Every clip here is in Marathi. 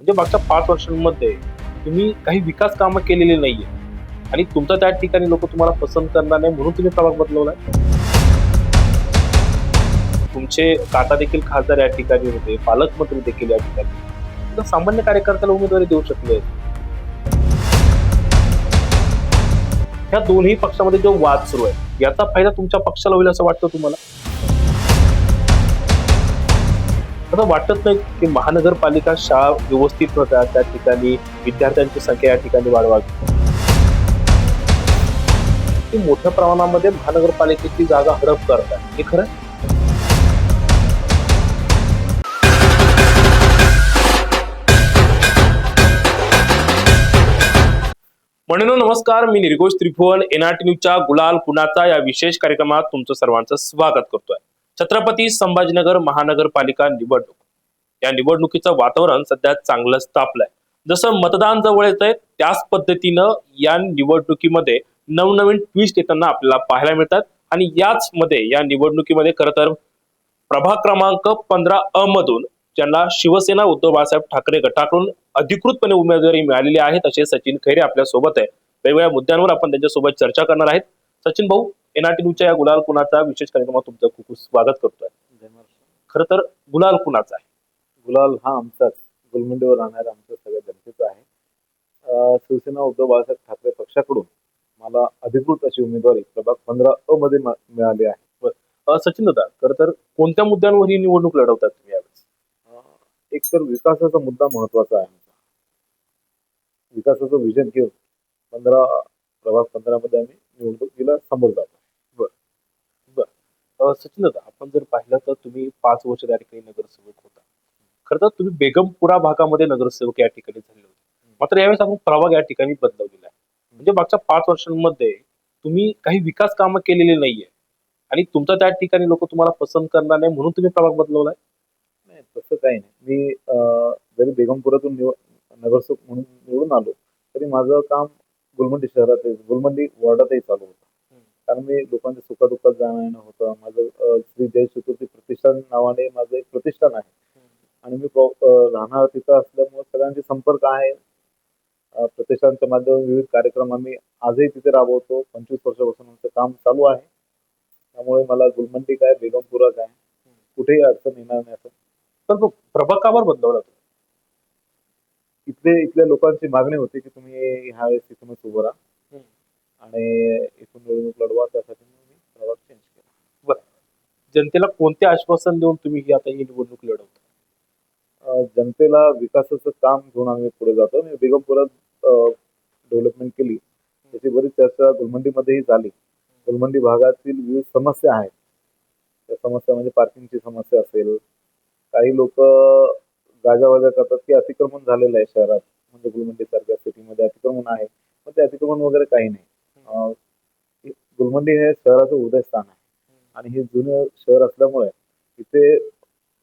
म्हणजे मागच्या पाच वर्षांमध्ये तुम्ही काही विकास कामं केलेली नाहीये. आणि तुमचा त्या ठिकाणी लोक तुम्हाला पसंत करणार नाही म्हणून तुम्ही प्रभाग बदलवलाय. तुमचे काका देखील खासदार या ठिकाणी होते पालकमंत्री देखील या ठिकाणी. सामान्य कार्यकर्त्याला उमेदवारी देऊ शकले. ह्या दोन्ही पक्षामध्ये जो वाद सुरू आहे याचा फायदा तुमच्या पक्षाला होईल असं वाटतं तुम्हाला? मला वाटत नाही की महानगरपालिका शाळा व्यवस्थित होत्या त्या ठिकाणी विद्यार्थ्यांची संख्या या ठिकाणी वाढवावी. ती मोठ्या प्रमाणामध्ये महानगरपालिकेची जागा हडप करतात. हे खरं म्हणून नमस्कार. मी निर्घोष त्रिभुवन एनआरटी न्यूजच्या गुलाल कुणाचा या विशेष कार्यक्रमात तुमचं सर्वांचं स्वागत करतोय. छत्रपती संभाजीनगर महानगरपालिका निवडणूक. या निवडणुकीचं वातावरण सध्या चांगलंच तापलंय. जसं मतदान जवळ येत आहे त्याच पद्धतीनं या निवडणुकीमध्ये नवनवीन ट्विस्ट येताना आपल्याला पाहायला मिळतात. आणि याच मध्ये या निवडणुकीमध्ये खरं तर प्रभाग क्रमांक पंधरा अ मधून ज्यांना शिवसेना उद्धव बाळासाहेब ठाकरे गटाकडून अधिकृतपणे उमेदवारी मिळालेली आहे तसे सचिन खैरे आपल्यासोबत आहे वेगवेगळ्या मुद्द्यांवर आपण त्यांच्यासोबत चर्चा करणार आहेत. सचिन भाऊ एनआरटी न्यूजच्या या गुलाल कुणाचा विशेष कार्यक्रमात तुमचं खूप खूप स्वागत करतोय. खरं तर गुलाल कुणाचा आहे? गुलाल हा आमचाच. गुलमंडीवर राहणारा आमच्या सगळ्या जनतेचा आहे. शिवसेना उद्धव बाळासाहेब ठाकरे पक्षाकडून मला अधिकृत अशी उमेदवारी प्रभाग पंधरा अ मध्ये मिळाली आहे. सचिन दादा खरं तर कोणत्या मुद्द्यांवर ही निवडणूक लढवतात तुम्ही यावेळेस? एक तर विकासाचा मुद्दा महत्त्वाचा आहे. आमचा विकासाचं विजन घेऊन पंधरा प्रभाग पंधरा मध्ये आम्ही निवडणुकीला समोर जातो. सचिन दादा आपण जर पाहिलं तर तुम्ही पाच वर्ष त्या ठिकाणी नगरसेवक होता. खरं तर तुम्ही बेगमपुरा भागामध्ये नगरसेवक या ठिकाणी झाले होते. मात्र यावेळेस आपण प्रभाग या ठिकाणी बदलवलेला आहे. म्हणजे मागच्या पाच वर्षांमध्ये तुम्ही काही विकास कामं केलेली नाहीये आणि तुमचा त्या ठिकाणी लोक तुम्हाला पसंत करणार नाही म्हणून तुम्ही प्रभाग बदलवलाय? नाही तसं काही नाही. मी अं, जरी बेगमपुरातून नगरसेवक म्हणून निवडून आलो तरी माझं काम गुलमंडी शहरात गुलमंडी वॉर्डातही चालू होतं. कारण मी लोकांच्या सुखादुःखात जाणं येणं होतं. माझं श्री जय चतुर्थी प्रतिष्ठान नावाने माझं एक प्रतिष्ठान आहे. आणि मी राहणार तिथं असल्यामुळे सगळ्यांचे संपर्क आहे. प्रतिष्ठानच्या माध्यमातून विविध कार्यक्रम आम्ही आजही तिथे राबवतो. पंचवीस वर्षापासून आमचं काम चालू आहे. त्यामुळे मला गुलमंडी काय बेगमपुरा काय कुठेही अडचण येणार नाही असं. तर मग प्रभाग कावर बदलवला तुम्ही इथले इथल्या लोकांची मागणी होती की तुम्ही ह्या वेळेस इथूनच उभं राहा. आणि इथून निवडणूक लढवा त्यासाठी मी प्रभाग चेंज केला. जनतेला कोणते आश्वासन देऊन तुम्ही ही आता ही निवडणूक लढवता? जनतेला विकासाचं काम घेऊन आम्ही पुढे जातो. आणि बेगमपुरात डेव्हलपमेंट केली. त्याची बरीच चर्चा गुलमंडीमध्येही झाली. गुलमंडी भागातील विविध समस्या आहेत. त्या समस्या म्हणजे पार्किंगची समस्या असेल. काही लोक गाजावाजा करतात की अतिक्रमण झालेलं आहे शहरात. म्हणजे गुलमंडी सारख्या सिटीमध्ये अतिक्रमण आहे. पण ते अतिक्रमण वगैरे काही नाही. गुलमंडी हे शहराचं उदयस्थान आहे. आणि हे जुनं शहर असल्यामुळे इथे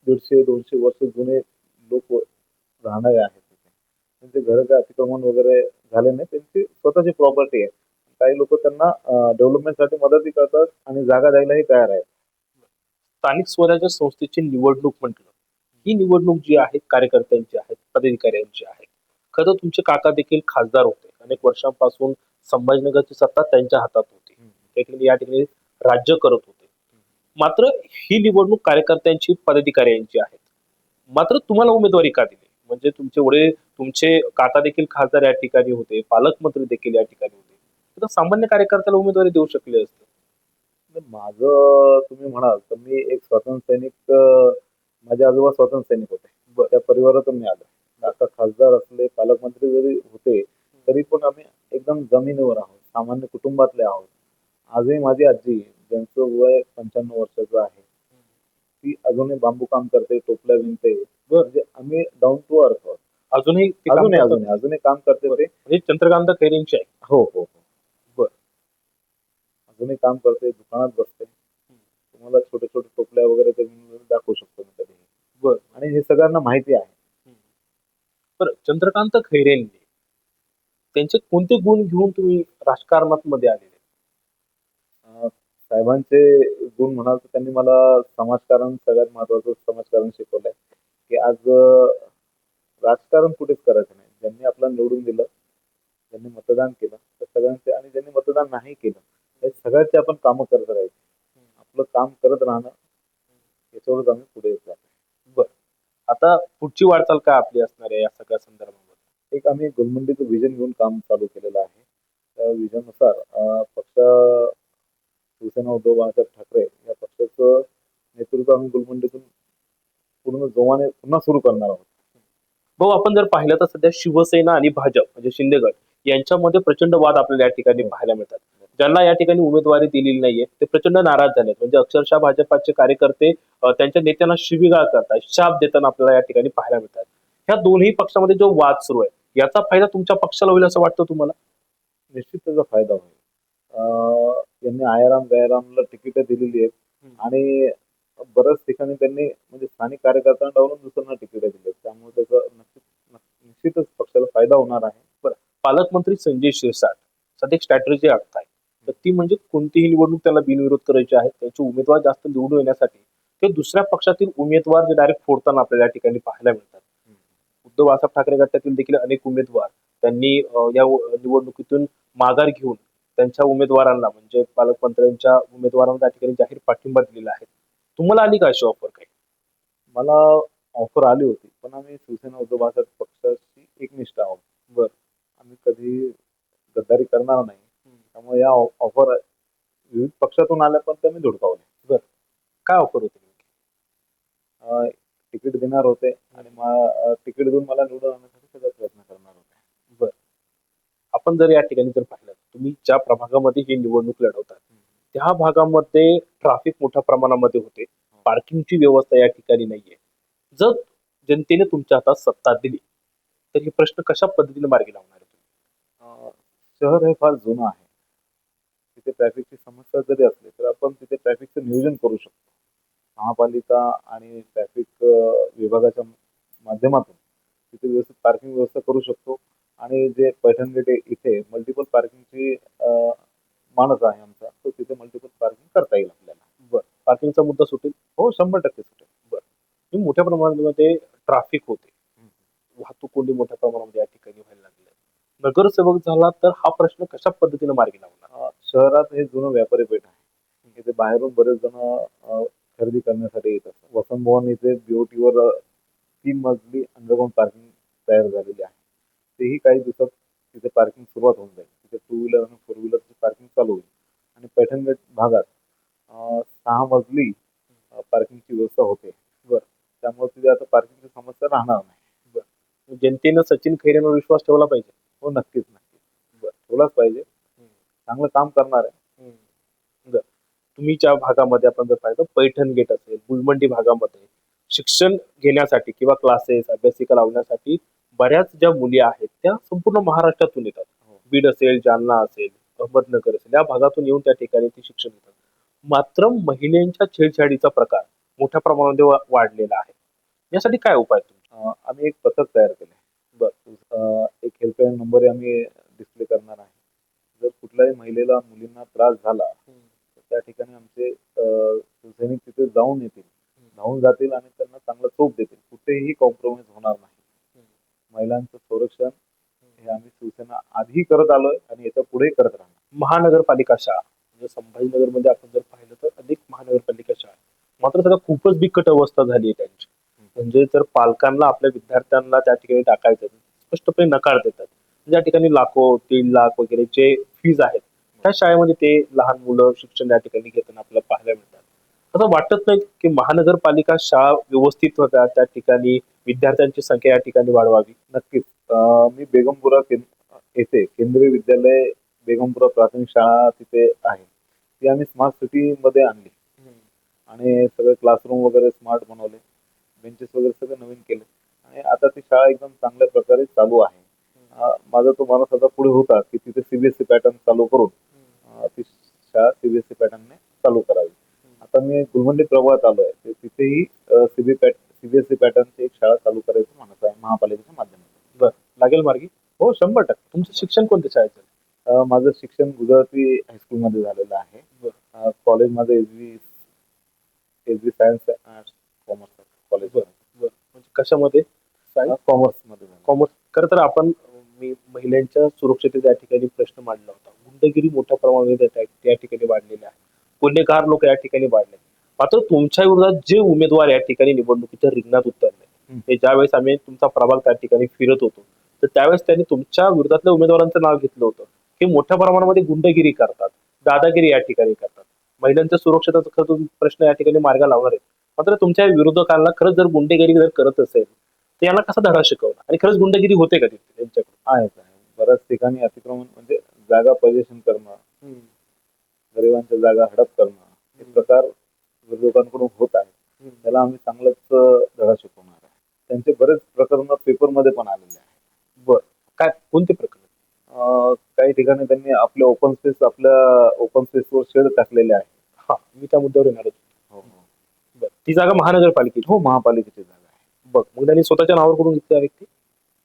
दीडशे दोनशे वर्ष जुने लोक राहणारे आहेत तिथे त्यांचे घर काय अतिक्रमण वगैरे झाले नाही. त्यांची स्वतःची प्रॉपर्टी आहे. काही लोक त्यांना डेव्हलपमेंटसाठी मदतही करतात आणि जागा द्यायलाही तयार आहेत. स्थानिक स्वराज्य संस्थेची निवडणूक म्हटलं. ही निवडणूक जी आहे कार्यकर्त्यांची आहे पदाधिकाऱ्यांची आहे. खरं तुमचे काका देखील खासदार होते. अनेक वर्षांपासून संभाजीनगरची सत्ता त्यांच्या हातात होती. त्या ठिकाणी या ठिकाणी राज्य करत होते. मात्र ही निवडणूक कार्यकर्त्यांची पदाधिकाऱ्यांची आहे मात्र तुम्हाला उमेदवारी का दिली? म्हणजे तुमचे वडील तुमचे काका देखील खासदार या ठिकाणी होते पालकमंत्री देखील या ठिकाणी होते. तर सामान्य कार्यकर्त्याला उमेदवारी देऊ शकले असते. माझं तुम्ही म्हणाल तर मी एक स्वातंत्र्य सैनिक माझे आजोबा स्वातंत्र्य सैनिक होते. त्या परिवारातून मी आलो. आता खासदार असले पालकमंत्री जरी होते तरी पण आम्ही एकदम जमिनीवर आहोत सामान्य कुटुंबातले आहोत. आजही माझी आजी ज्यांचं वय पंच्याण्णव वर्षाचं आहे. ती अजूनही बांबू काम करते टोपल्या विणते. म्हणजे आम्ही डाऊन टू अर्थ आहोत. अजूनही ते काम अजूनही करतात. अजूनही अजूनही काम करते ते. म्हणजे चंद्रकांत खैरेंची आहे. हो हो हो. बर. अजूनही काम करते दुकानात बसते. तुम्हाला छोटे छोटे टोपल्या वगैरे ते मी दाखवू शकतो मी कधी बर. आणि हे सगळ्यांना माहिती आहे. बरं चंद्रकांत खैरेंनी त्यांचे कोणते गुण घेऊन तुम्ही राजकारणात मध्ये आलेले साहेबांचे गुण म्हणाल तर त्यांनी मला समाजकारण सगळ्यात महत्वाचं समाजकारण शिकवलंय. की आज राजकारण कुठेच करायचं नाही. ज्यांनी आपल्याला निवडून दिलं ज्यांनी मतदान केलं त्या सगळ्यांचे आणि ज्यांनी मतदान नाही केलं त्या सगळ्यांचे आपण कामं करत राहायचे. आपलं काम करत राहणं याच्यावरच आम्ही पुढे येत बर. आता पुढची वाटचाल काय आपली असणार आहे या सगळ्या एक आम्ही गुलमंडीचं विजन घेऊन काम चालू केलेलं आहे. त्या विजननुसार पक्ष शिवसेना उद्धव बाळासाहेब ठाकरे या पक्षाचं नेतृत्व आम्ही गुलमंडीतून पूर्ण जोमाने पुन्हा सुरू करणार आहोत. भाऊ आपण जर पाहिलं तर सध्या शिवसेना आणि भाजप म्हणजे शिंदे गट यांच्यामध्ये प्रचंड वाद आपल्याला या ठिकाणी पाहायला मिळतात. ज्यांना या ठिकाणी उमेदवारी दिलेली नाहीये ते प्रचंड नाराज झाले म्हणजे अक्षरशः भाजपाचे कार्यकर्ते त्यांच्या नेत्यांना शिवीगाळ करतात शाप देताना आपल्याला या ठिकाणी पाहायला मिळतात. ह्या दोन्ही पक्षामध्ये जो वाद सुरू आहे याचा फायदा तुमच्या पक्षाला होईल असं वाटतं तुम्हाला? निश्चित त्याचा फायदा होईल. अं, यांनी आयाराम गयारामला तिकीट दिलेली आहेत. आणि बऱ्याच ठिकाणी त्यांनी म्हणजे स्थानिक कार्यकर्त्यांना डावलून दुसऱ्यांना तिकीट दिली त्यामुळे त्याचा नक्कीच नक्क- निश्चितच पक्षाला फायदा होणार आहे. पालकमंत्री संजय शिरसाट सध्या एक स्ट्रॅटेजी आखताय. तर ती म्हणजे कोणतीही निवडणूक त्याला बिनविरोध करायची आहे. त्याचे उमेदवार जास्त निवडून येण्यासाठी ते दुसऱ्या पक्षातील उमेदवार जे डायरेक्ट फोडताना आपल्याला या ठिकाणी पाहायला मिळतात. उद्धव बाळासाहेब ठाकरे गटातील देखील अनेक उमेदवार त्यांनी या निवडणुकीतून माघार घेऊन त्यांच्या उमेदवारांना म्हणजे पालकमंत्र्यांच्या उमेदवारांना त्या ठिकाणी जाहीर पाठिंबा दिलेला आहे. तुम्हाला आली का अशी ऑफर काही? मला ऑफर आली होती पण आम्ही शिवसेना उद्धव बाळासाहेब पक्षाची एकनिष्ठ आहोत. बर. आम्ही कधी गद्दारी करणार नाही. त्यामुळे या ऑफर विविध पक्षातून आल्या पण त्या मी धुडकावल्या काय ऑफर होती तिकीट देणार होते आणि तिकीट देऊन मला निवडून आणण्यासाठी सगळा प्रयत्न करणार होते. आपण जर या ठिकाणी जर पाहिलं तुम्ही ज्या प्रभागामध्ये ही निवडणूक लढवतात त्या भागामध्ये ट्रॅफिक मोठ्या प्रमाणामध्ये होते. पार्किंगची व्यवस्था या ठिकाणी नाहीये. जर जनतेने तुमच्या हातात सत्ता दिली तर हे प्रश्न कशा पद्धतीने मार्गी लावणार आहे तुम्ही? अं, शहर हे फार जुनं आहे. तिथे ट्रॅफिकची समस्या जरी असली तर आपण तिथे ट्रॅफिकचं नियोजन करू शकतो. महापालिका आणि ट्रॅफिक विभागाच्या माध्यमातून तिथे व्यवस्थित पार्किंग व्यवस्था करू शकतो. आणि जे पैठण गेट इथे मल्टिपल पार्किंगची मानस आहे आमचा तो तिथे मल्टिपल पार्किंग करता येईल आपल्याला. पार्किंगचा मुद्दा सुटेल? हो शंभर टक्के सुटेल. ही मोठ्या प्रमाणामध्ये ट्रॅफिक होते. वाहतूक कोंडी मोठ्या प्रमाणामध्ये या ठिकाणी व्हायला लागले नगरसेवक झाला तर हा प्रश्न कशा पद्धतीने मार्गी लावणार? अं, शहरात हे जुनं व्यापारी पेठ आहे. इथे बाहेरून बरेच जण खरेदी करण्यासाठी येत असतात. वसंत भवन इथे बीओटीवर तीन मजली अंडरग्राऊंड पार्किंग तयार झालेली आहे. तेही काही दिवसात तिथे पार्किंग सुरुवात होऊन जाईल. तिथे टू व्हीलर आणि फोर व्हीलरची पार्किंग चालू होईल. आणि पैठण गेट भागात सहा मजली पार्किंगची व्यवस्था होते. बरं. त्यामुळे तिथे आता पार्किंगची समस्या राहणार नाही. जनतेनं सचिन खैरेंवर विश्वास ठेवला पाहिजे. हो नक्कीच नक्कीच. ठेवलाच पाहिजे. चांगलं काम करणार आहे. बरं. तुम्ही ज्या भागामध्ये आपण जर पाहिलं पैठण गेट असेल गुलमंडी भागामध्ये शिक्षण घेण्यासाठी किंवा क्लासेस अभ्यासिका लावण्यासाठी बऱ्याच ज्या मुली आहेत त्या संपूर्ण महाराष्ट्रातून येतात. हो. बीड असेल जालना असेल अहमदनगर असेल या भागातून येऊन त्या ठिकाणी ते शिक्षण घेतात. मात्र महिलांच्या छेडछाडीचा प्रकार मोठ्या प्रमाणामध्ये वाढलेला आहे. यासाठी काय उपाय तुम्ही आम्ही एक पथक तयार केले बर. एक हेल्पलाईन नंबर आम्ही डिस्प्ले करणार आहे. जर कुठल्याही महिलेला मुलींना त्रास झाला त्या ठिकाणी आमचे सैनिक तिथे जाऊन येतील. धावून जातील आणि त्यांना चांगला चोप देतील. कुठेही कॉम्प्रोमाइज होणार नाही. महिलांचं संरक्षण हे आम्ही शिवसेना आधी करत आलोय आणि याच्यापुढे करत राहणार. महानगरपालिका शाळा. म्हणजे संभाजीनगरमध्ये आपण जर पाहिलं तर अनेक महानगरपालिका शाळा. मात्र सगळं खूपच बिकट अवस्था झाली आहे त्यांची. म्हणजे जर पालकांना आपल्या विद्यार्थ्यांना त्या ठिकाणी टाकायचं स्पष्टपणे नकार देतात. ज्या ठिकाणी लाखो दीड लाख वगैरे जे फीज आहेत त्या शाळेमध्ये ते लहान मुलं शिक्षण या ठिकाणी घेताना आपल्याला पाहायला मिळतात. असं वाटत नाही की महानगरपालिका शाळा व्यवस्थित होत्या त्या ठिकाणी विद्यार्थ्यांची संख्या या ठिकाणी वाढवावी. नक्कीच. मी बेगमपुरा येथे केंद्रीय विद्यालय बेगमपुरा प्राथमिक शाळा तिथे आहे. ती आम्ही स्मार्ट सिटी मध्ये आणली. आणि सगळे क्लासरूम वगैरे स्मार्ट बनवले. बेंचेस वगैरे सगळे नवीन केले. आणि आता ती शाळा एकदम चांगल्या प्रकारे चालू आहे. माझा तो माणूस आता पुढे होता की तिथे सीबीएसई पॅटर्न चालू करून ती शाळा सीबीएसई पॅटर्नने चालू करावी. आता मी गुलमंडी प्रभागात आलो आहे तिथेही सीबी पॅट सीबीएसई पॅटर्नची एक शाळा चालू करायचं म्हणत आहे महापालिकेच्या माध्यमातून. लागेल मार्गी? हो शंभर टक्के. तुमचं शिक्षण कोणत्या अं, माझं शिक्षण गुजराती हायस्कूलमध्ये झालेलं आहे. कॉलेज माझं S B S B science arts commerce college म्हणजे कशामध्ये? सायन्स कॉमर्स कॉमर्स खरं तर आपण मी महिलांच्या सुरक्षतेचा या ठिकाणी प्रश्न मांडला होता. गुंडगिरी मोठ्या प्रमाणामध्ये त्या त्या ठिकाणी वाढलेली आहे. गुन्हेगार लोक या ठिकाणी वाढले मात्र तुमच्या विरोधात जे उमेदवार या ठिकाणी निवडणुकीच्या रिंगणात उतरले. ते ज्यावेळेस आम्ही तुमचा प्रभाग त्या ठिकाणी फिरत होतो तर त्यावेळेस त्यांनी तुमच्या विरोधातल्या उमेदवारांचं नाव घेतलं होतं. की मोठ्या प्रमाणामध्ये गुंडगिरी करतात दादागिरी या ठिकाणी करतात. महिलांच्या सुरक्षेचा प्रश्न या ठिकाणी मार्ग लावणार आहे मात्र तुमच्या विरोधकांना खरंच जर गुंडेगिरी जर करत असेल तर यांना कसा धडा शिकवला आणि खरंच गुंडगिरी होते का तिथे त्यांच्याकडून? आहे बऱ्याच ठिकाणी अतिक्रमण म्हणजे जागा पोझिशन करणं गरिबांच्या जागा हडप करणं हे प्रकार विरोधकांकडून होत आहे त्याला आम्ही चांगलाच धडा शिकवणार आहे. त्यांचे बरेच प्रकरण पेपरमध्ये पण आलेले आहे काय कोणते प्रकरण? काही ठिकाणी त्यांनी आपल्या ओपन स्पेस आपल्या ओपन स्पेसवर शेड टाकलेले आहे हा मी त्या मुद्द्यावर येणार होतो. हो बरं. ती जागा महानगरपालिकेची. हो महापालिकेची जागा आहे. बघ मग त्यांनी स्वतःच्या नावावर करून घेतली व्यक्ती?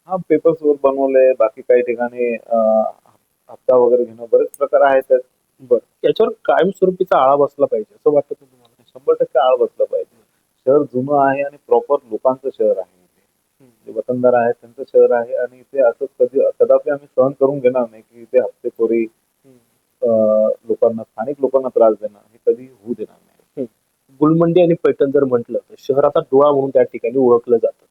हा पेपर्स वर बनवले बाकी काही ठिकाणी हप्ता वगैरे घेणं बरेच प्रकार आहेत. त्यात. बरं याच्यावर कायमस्वरूपीचा आळा बसला पाहिजे असं वाटतं का तुम्हाला? शंभर टक्के आळा बसला पाहिजे. शहर जुनं आहे आणि प्रॉपर लोकांचं शहर आहे. इथे जे वतनदार आहेत त्यांचं शहर आहे आणि इथे असं कधी कदापि आम्ही सहन करून घेणार नाही की इथे हप्तेखोरी लोकांना स्थानिक लोकांना त्रास देणं हे कधी होऊ देणार नाही. गुलमंडी आणि पैठण जर म्हटलं तर शहराचा डोळा म्हणून त्या ठिकाणी ओळखलं जातं.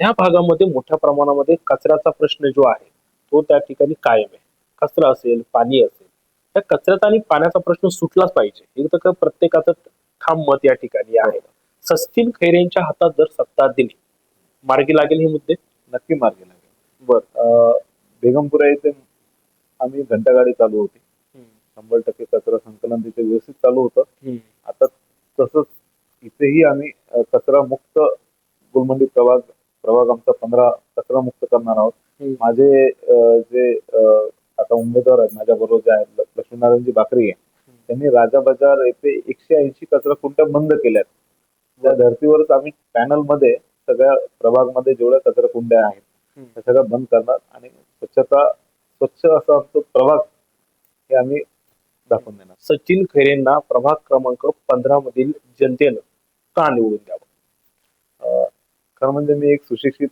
त्या भागामध्ये मोठ्या प्रमाणामध्ये कचऱ्याचा प्रश्न जो आहे तो त्या ठिकाणी कायम आहे. कचरा असेल पाणी असेल त्या कचऱ्याचा आणि पाण्याचा प्रश्न सुटलाच पाहिजे. एक तर प्रत्येकाचं ठाम मत या ठिकाणी आहे. सचिन खैरेंच्या हातात जर सत्ता दिली मार्गी लागेल हे मुद्दे? नक्की मार्गी लागेल. बर. बेगमपुरा येथे आम्ही घंटागाडी चालू होती. शंभर टक्के कचरा संकलन तिथे व्यवस्थित चालू होतं. आता तसंच इथेही आम्ही कचरा मुक्त गुलमंडी प्रभाग प्रभाग आमचा पंधरा कचरा मुक्त करणार आहोत. माझे जे अ, आता उमेदवार आहेत माझ्या बरोबर जे आहेत लक्ष्मीनारायणजी बाकरी आहे. त्यांनी राजा बाजार येथे एकशे ऐंशी कचरा कुंड्या बंद केल्यात. त्या धर्तीवरच आम्ही पॅनलमध्ये सगळ्या प्रभागमध्ये जेवढ्या कचरा कुंड्या आहेत त्या सगळ्या बंद करणार आणि स्वच्छता स्वच्छ असं आमचं प्रभाग हे आम्ही दाखवून देणार. सचिन खैरेंना प्रभाग क्रमांक पंधरा मधील जनतेनं का निवडून द्यावं? खरं म्हणजे मी एक सुशिक्षित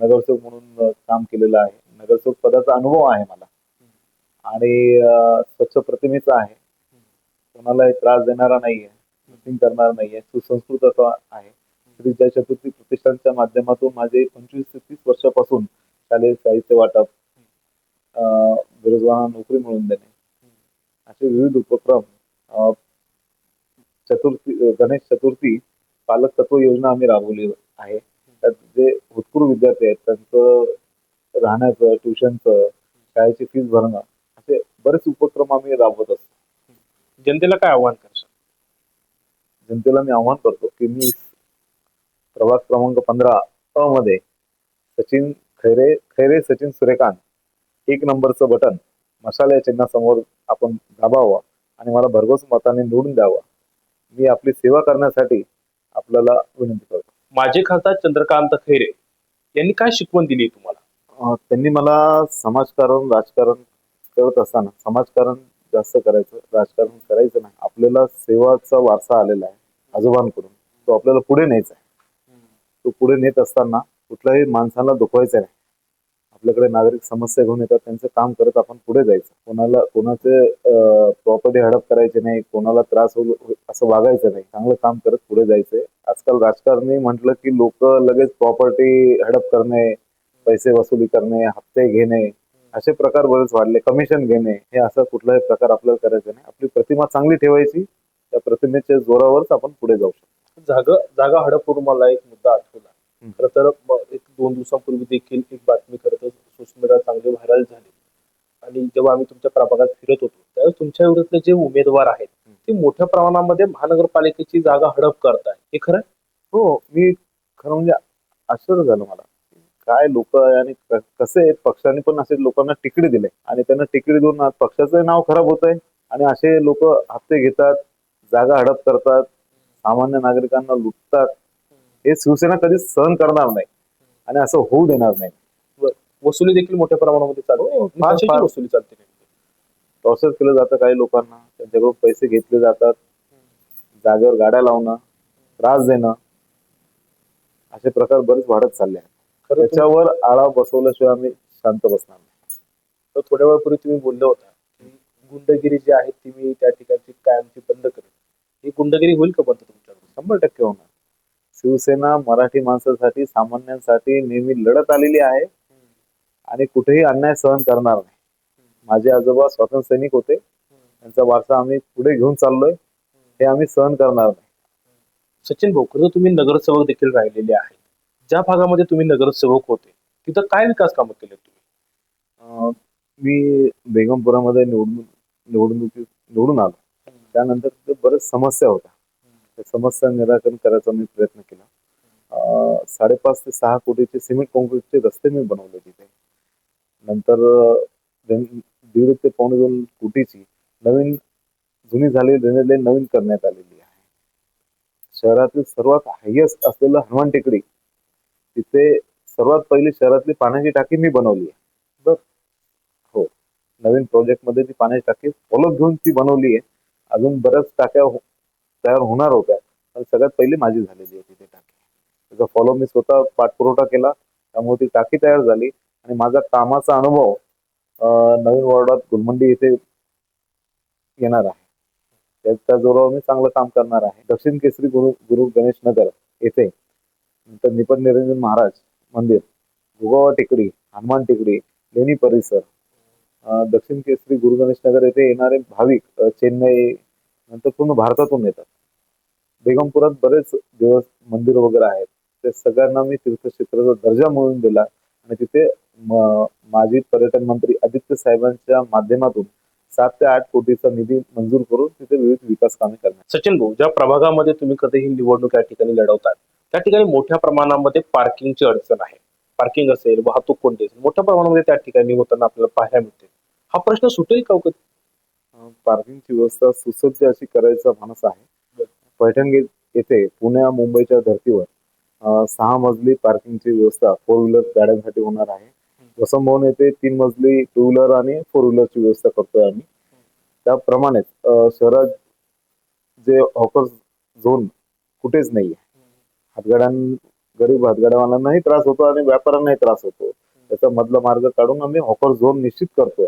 नगरसेवक म्हणून काम केलेलं आहे. नगरसेवक पदाचा अनुभव आहे मला. आणि स्वच्छ प्रतिमेचा आहे. कोणालाही त्रास देणारा नाहीये मिटिंग करणारा नाहीये सुसंस्कृत असा आहे. श्री जय चतुर्थी प्रतिष्ठानच्या माध्यमातून माझे पंचवीस ते तीस वर्षापासून शालेय साहित्य वाटप बेरोजगारांना नोकरी मिळवून देणे. असे विविध उपक्रम चतुर्थी गणेश चतुर्थी पालक तत्व योजना आम्ही राबवली आहे. त्यात जे भूतपूर्व विद्यार्थी आहेत त्यांचं राहण्याचं ट्युशनचं शाळेची फीस भरणं असे बरेच उपक्रम आम्ही राबवत असतो. जनतेला काय आव्हान करशाल? जनतेला मी आव्हान करतो की मी प्रभाग क्रमांक पंधरा अ मध्ये सचिन खैरे खैरे सचिन सूर्यकांत एक नंबरचं बटन मशाल या चिन्हासमोर आपण दाबावं आणि मला भरघोस मताने निवडून द्यावं. मी आपली सेवा करण्यासाठी आपल्याला विनंती करतो. माझे खासदार चंद्रकांत खैरे यांनी काय शिकवण दिली तुम्हाला? त्यांनी मला समाजकारण राजकारण करत असताना समाजकारण जास्त करायचं राजकारण करायचं नाही. आपल्याला सेवाचा वारसा आलेला आहे आजोबांकडून. तो आपल्याला पुढे न्यायचा आहे. तो पुढे नेत असताना कुठल्याही माणसाला दुखवायचा नाही. आपल्याकडे नागरिक समस्या घेऊन येतात त्यांचं काम करत आपण पुढे जायचं. कोणाला कोणाचे प्रॉपर्टी हडप करायचे नाही कोणाला त्रास होईल असं वागायचं नाही. चांगलं काम करत पुढे जायचंय आजकाल राजकारणी म्हटलं की लोक लगेच प्रॉपर्टी हडप करणे पैसे वसुली करणे हप्ते घेणे असे प्रकार बरेच वाढले. कमिशन घेणे हे असं कुठलाही प्रकार आपल्याला करायचं नाही. आपली प्रतिमा चांगली ठेवायची त्या प्रतिमेच्या जोरावरच आपण पुढे जाऊ शकतो. जागा जागा हडपवरून मला एक मुद्दा आठवला. खरं तर एक दोन दिवसांपूर्वी देखील एक बातमी खरं तर सोशल मीडियावर चांगली व्हायरल झाली. आणि जेव्हा आम्ही तुमच्या प्रभागात फिरत होतो त्यावेळेस तुमच्या विरुद्धले जे उमेदवार आहेत ते मोठ्या प्रमाणामध्ये महानगरपालिकेची जागा हडप करताय हे खरं आहे? हो मी खरं म्हणजे आश्चर्य झालं मला. काय लोक आणि कसे आहेत पक्षाने पण असे लोकांना तिकीट दिले. आणि त्यांना तिकीट देऊन पक्षाचं नाव खराब होत आहे आणि असे लोक हप्ते घेतात जागा हडप करतात सामान्य नागरिकांना लुटतात. हे शिवसेना कधीच सहन करणार नाही. आणि असं होऊ देणार नाही. वसुली देखील मोठ्या प्रमाणामध्ये चालते. हो, फार-. वसुली चालते? टॉर्चर केलं जातं काही लोकांना. त्यांच्याकडून पैसे घेतले जातात. जागेवर गाड्या लावणं त्रास देणं. असे प्रकार बरेच वाढत चालले आहेत. त्याच्यावर आळा बसवल्याशिवाय आम्ही शांत बसणार नाही. तर थोड्या वेळापूर्वी तुम्ही बोलले होता की गुंडगिरी जी आहे ती मी त्या ठिकाणची कायमची बंद करेन. ही गुंडगिरी होईल का बंद तुमच्याकडून? शंभर टक्के होणार. शिवसेना मराठी माणसासाठी सामान्यांसाठी नेहमी लढत आलेली आहे आणि कुठेही अन्याय सहन करणार नाही. माझे आजोबा स्वातंत्र्य सैनिक होते. त्यांचा वारसा आम्ही पुढे घेऊन चाललोय. हे आम्ही सहन करणार नाही. सचिन भाऊ तर तुम्ही नगरसेवक देखील राहिलेले आहेत. ज्या भागामध्ये तुम्ही नगरसेवक होते तिथं काय विकास कामं केले तुम्ही? मी बेगमपुरामध्ये निवडणूक निवडणुकी निवडून आलो. त्यानंतर तिथे बरेच समस्या होत्या. त्या समस्या निराकरण करायचा मी प्रयत्न केला. साडेपाच ते सहा कोटीचे सिमेंट कॉन्क्रीटचे रस्ते मी बनवले तिथे. नंतर दीड ते पावणे दोन कोटीची नवीन जुनी झालेली ड्रेनेज लाईन नवीन करण्यात आलेली आहे. शहरातील सर्वात हायएस्ट असलेलं हनुमान टेकडी तिथे सर्वात पहिली शहरातली पाण्याची टाकी मी बनवली आहे. बर. हो. नवीन प्रोजेक्टमध्ये ती पाण्याची टाकी फॉलो घेऊन ती बनवली आहे. अजून बऱ्याच टाक्या हो- तयार होणार होत्या. पण सगळ्यात पहिली माझी झालेली आहे तिथे टाकी. त्याचा फॉलो मी स्वतः पाठपुरवठा केला. त्यामुळे ती टाकी तयार झाली. आणि माझा कामाचा अनुभव नवीन वॉर्डात गुलमंडी येथे येणार आहे. त्या- त्या जोरावर मी चांगलं काम करणार आहे. दक्षिण केसरी गुरु गुरु गणेश नगर येथे नंतर निपट निरंजन महाराज मंदिर भोगावा टेकडी हनुमान टेकडी लेणी परिसर दक्षिण केसरी गुरु गणेश नगर येथे येणारे भाविक चेन्नई नंतर पूर्ण भारतातून येतात. बेगमपुरात बरेच दिवस मंदिर वगैरे आहेत. ते सगळ्यांना मी तीर्थक्षेत्राचा दर्जा मिळवून दिला आणि तिथे म- माजी पर्यटन मंत्री आदित्य साहेबांच्या माध्यमातून सात ते आठ कोटीचा निधी मंजूर करून तिथे विविध विकास कामे करणार सचिन भाऊ ज्या प्रभागामध्ये तुम्ही कधी ही निवडणूक या ठिकाणी लढवतात त्या ठिकाणी मोठ्या प्रमाणामध्ये पार्किंगची अडचण आहे. पार्किंग असेल वाहतूक कोणती असेल मोठ्या प्रमाणामध्ये त्या ठिकाणी होताना आपल्याला पाहायला मिळते. हा प्रश्न सुटेल का हो कधी? पार्किंगची व्यवस्था सुसज्ज अशी करायचा मानस आहे. पैठण येथे पुण्या मुंबईच्या धर्तीवर सहा मजली पार्किंगची व्यवस्था फोर व्हीलर गाड्यांसाठी होणार आहे. वसंत भवन येथे तीन मजली टू व्हीलर आणि फोर व्हीलरची व्यवस्था करतोय आम्ही. त्याप्रमाणेच शहरात जे हॉकर झोन कुठेच नाहीये. हातगाड्यां गरीब हातगाड्यावाल्यांनाही त्रास होतो आणि व्यापाऱ्यांनाही त्रास होतो. त्याचा मधला मार्ग काढून आम्ही हॉकर झोन निश्चित करतोय.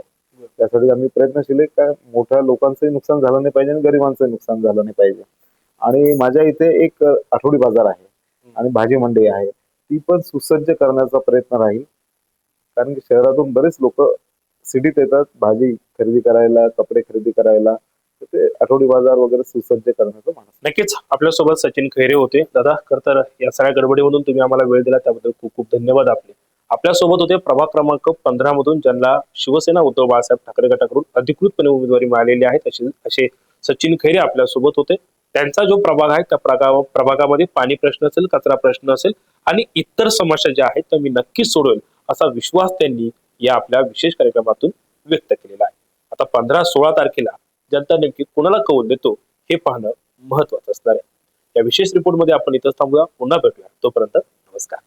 त्यासाठी आम्ही प्रयत्नशील आहे काय मोठ्या लोकांचंही नुकसान झालं नाही पाहिजे आणि गरिबांचंही नुकसान झालं नाही पाहिजे. आणि माझ्या इथे एक आठवडी बाजार आहे आणि भाजी मंडई आहे. ती पण सुसज्ज करण्याचा प्रयत्न राहील. कारण की शहरातून बरेच लोक सिटीत येतात भाजी खरेदी करायला कपडे खरेदी करायला. ते आठवडी बाजार वगैरे सुसज्ज करण्याचं म्हणा नक्कीच. आपल्यासोबत सचिन खैरे होते. दादा खर तर या सगळ्या गडबडीमधून तुम्ही आम्हाला वेळ दिला. त्याबद्दल खूप खूप धन्यवाद आपले. आपल्यासोबत होते प्रभाग क्रमांक पंधरा मधून ज्यांना शिवसेना उद्धव बाळासाहेब ठाकरे गटाकडून अधिकृतपणे उमेदवारी मिळालेली आहे. तसे असे सचिन खैरे आपल्यासोबत होते. त्यांचा जो प्रभाग आहे त्या प्रभागा प्रभागामध्ये पाणी प्रश्न असेल कचरा प्रश्न असेल आणि इतर समस्या ज्या आहेत त्या मी नक्कीच सोडवेल असा विश्वास त्यांनी या आपल्या विशेष कार्यक्रमातून व्यक्त केलेला आहे. आता पंधरा सोळा तारखेला जनता नेमकी कोणाला कौल देतो हे पाहणं महत्वाचं असणार आहे. या विशेष रिपोर्टमध्ये आपण इथं थांबूया. पुन्हा भेटूया. तोपर्यंत नमस्कार.